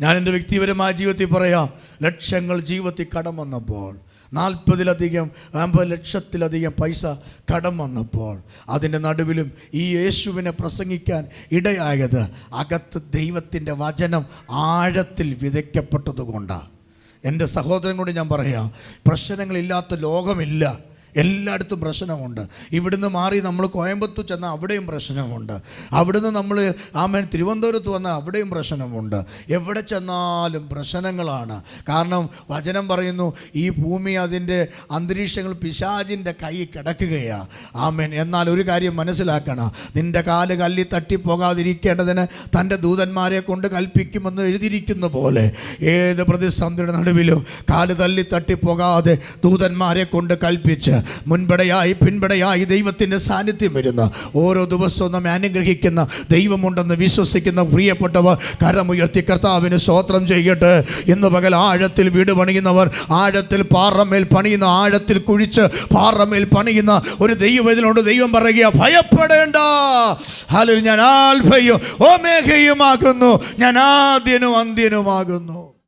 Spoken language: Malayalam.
ഞാൻ എന്റെ വ്യക്തിപരമായ ജീവിതത്തിൽ പറയാം ലക്ഷങ്ങൾ ജീവിതത്തിൽ കടം വന്നപ്പോൾ നാൽപ്പതിലധികം അമ്പത് ലക്ഷത്തിലധികം പൈസ കടം വന്നപ്പോൾ അതിന്റെ നടുവിലും ഈ യേശുവിനെ പ്രസംഗിക്കാൻ ഇടയായത് അകത്ത് ദൈവത്തിന്റെ വചനം ആഴത്തിൽ വിതയ്ക്കപ്പെട്ടതുകൊണ്ടാണ്. എന്റെ സഹോദരൻ കൂടി ഞാൻ പറയാം പ്രശ്നങ്ങളില്ലാത്ത ലോകമില്ല. എല്ലായിടത്തും പ്രശ്നമുണ്ട്. ഇവിടുന്ന് മാറി നമ്മൾ കോയമ്പത്തൂർ ചെന്നാൽ അവിടെയും പ്രശ്നമുണ്ട്. അവിടുന്ന് നമ്മൾ ആമേൻ തിരുവനന്തപുരത്ത് വന്നാൽ അവിടെയും പ്രശ്നമുണ്ട്. എവിടെ ചെന്നാലും പ്രശ്നങ്ങളാണ്. കാരണം വചനം പറയുന്നു ഈ ഭൂമി അതിന്റെ അന്തരീക്ഷങ്ങൾ പിശാചിന്റെ കൈ കിടക്കുകയാണ് ആമേൻ. എന്നാൽ ഒരു കാര്യം മനസ്സിലാക്കണം. നിന്റെ കാൽ കല്ലി തട്ടിപ്പോകാതിരിക്കേണ്ടതിന് തന്റെ ദൂതന്മാരെ കൊണ്ട് കൽപ്പിക്കുമെന്ന് എഴുതിയിരിക്കുന്ന പോലെ ഏത് പ്രതിസന്ധിയുടെ നടുവിലും കാൽ തല്ലി തട്ടിപ്പോകാതെ ദൂതന്മാരെ കൊണ്ട് കൽപ്പിച്ച് മുൻപടയായി പിൻപടയായി ദൈവത്തിന്റെ സാന്നിധ്യം വരുന്ന. ഓരോ ദിവസവും നമ്മെ അനുഗ്രഹിക്കുന്ന ദൈവമുണ്ടെന്ന് വിശ്വസിക്കുന്ന പ്രിയപ്പെട്ടവർ കരമുയർത്തി കർത്താവിന് സ്തോത്രം ചെയ്യട്ടെ. ഇന്ന് പകൽ ആഴത്തിൽ വീട് പണിയുന്നവർ ആഴത്തിൽ പാറമേൽ പണിയുന്ന ആഴത്തിൽ കുഴിച്ച് പാറമേൽ പണിയുന്ന ഒരു ദൈവം ഇതിലുണ്ട് ദൈവം പറയുക ഭയപ്പെടേണ്ട. ഹലോ ഞാൻ ആൽഫയും ഓമേഘയുമാകുന്നു ഞാൻ ആദ്യനും അന്ത്യനുമാകുന്നു.